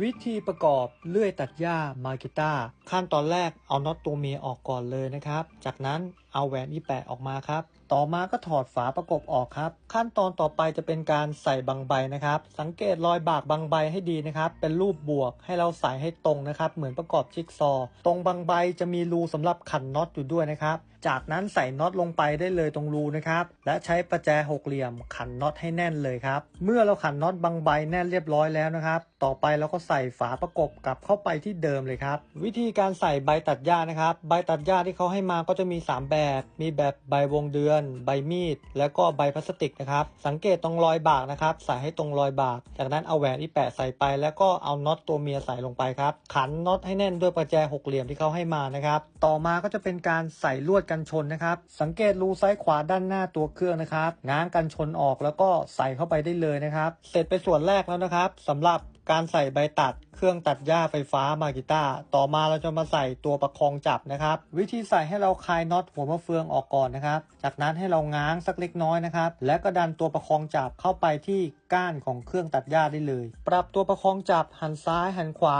วิธีประกอบเลื่อยตัดหญ้ามากิต้าขั้นตอนแรกเอาน็อตตัวเมียออกก่อนเลยนะครับ จากนั้นเอาแหวนอีแปะออกมาครับ ต่อมาก็ถอดฝาประกบออกครับ ขั้นตอนต่อไปจะเป็นการใส่บางใบนะครับ สังเกตรอยบากบางใบให้ดีนะครับ เป็นรูปบวกให้เราใส่ให้ตรงนะครับ เหมือนประกอบจิ๊กซอว์ตรงบางใบจะมีรูสำหรับขันน็อตอยู่ด้วยนะครับ จากนั้นใส่น็อตลงไปได้เลยตรงรูนะครับ และใช้ประแจหกเหลี่ยมขันน็อตให้แน่นเลยครับ เมื่อเราขันน็อตบางใบแน่นเรียบร้อยแล้วนะครับ ต่อไปเราก็ใส่ฝาประกบกลับเข้าไปที่เดิมเลยครับ วิธีการใส่ใบตัดหญ้านะครับ ใบตัดหญ้าที่เขาให้มาก็จะมี 3 แบบ มีแบบใบวงเดือน ใบมีด แล้วก็ใบพลาสติกนะครับ สังเกตตรงรอยบากนะครับ ใส่ให้ตรงรอยบาก จากนั้นเอาแหวนที่แปะใส่ไป แล้วก็เอาน็อตตัวเมียใส่ลงไปครับ ขันน็อตให้แน่นด้วยประแจหกเหลี่ยมที่เขาให้มานะครับ ต่อมาก็จะเป็นการใส่ลวดกันชนนะครับ สังเกตรูซ้ายขวาด้านหน้าตัวเครื่องนะครับ ง้างกันชนออกแล้วก็ใส่เข้าไปได้เลยนะครับ เสร็จไปส่วนแรกแล้วนะครับสำหรับการใส่ใบตัดเครื่องตัดหญ้าไฟฟ้ามากิต้าต่อมาเราจะมาใส่ตัวประคองจับนะครับ วิธีใส่ให้เราคลายน็อตหัวมะเฟืองออกก่อนนะครับ จากนั้นให้เราง้างสักเล็กน้อยนะครับ และก็ดันตัวประคองจับเข้าไปที่ก้านของเครื่องตัดหญ้าได้เลย ปรับตัวประคองจับหันซ้ายหันขวา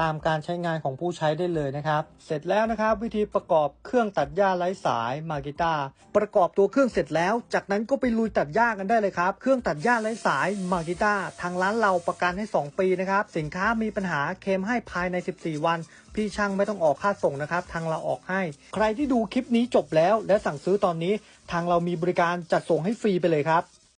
ตามการใช้งานของผู้ใช้ได้เลยนะครับ เสร็จแล้วนะครับ วิธีประกอบเครื่องตัดหญ้าไร้สายมากิต้าประกอบตัวเครื่องเสร็จแล้ว จากนั้นก็ไปลุยตัดหญ้ากันได้เลยครับ เครื่องตัดหญ้าไร้สายมากิต้าทางร้านเราประกันให้ 2 ปีนะครับ สินค้ามีปัญหาเคมให้ภายใน 14 วัน พี่ช่างไม่ต้องออกค่าส่งนะครับ ทางเราออกให้ ใครที่ดูคลิปนี้จบแล้ว และสั่งซื้อตอนนี้ ทางเรามีบริการจัดส่งให้ฟรีไปเลยครับ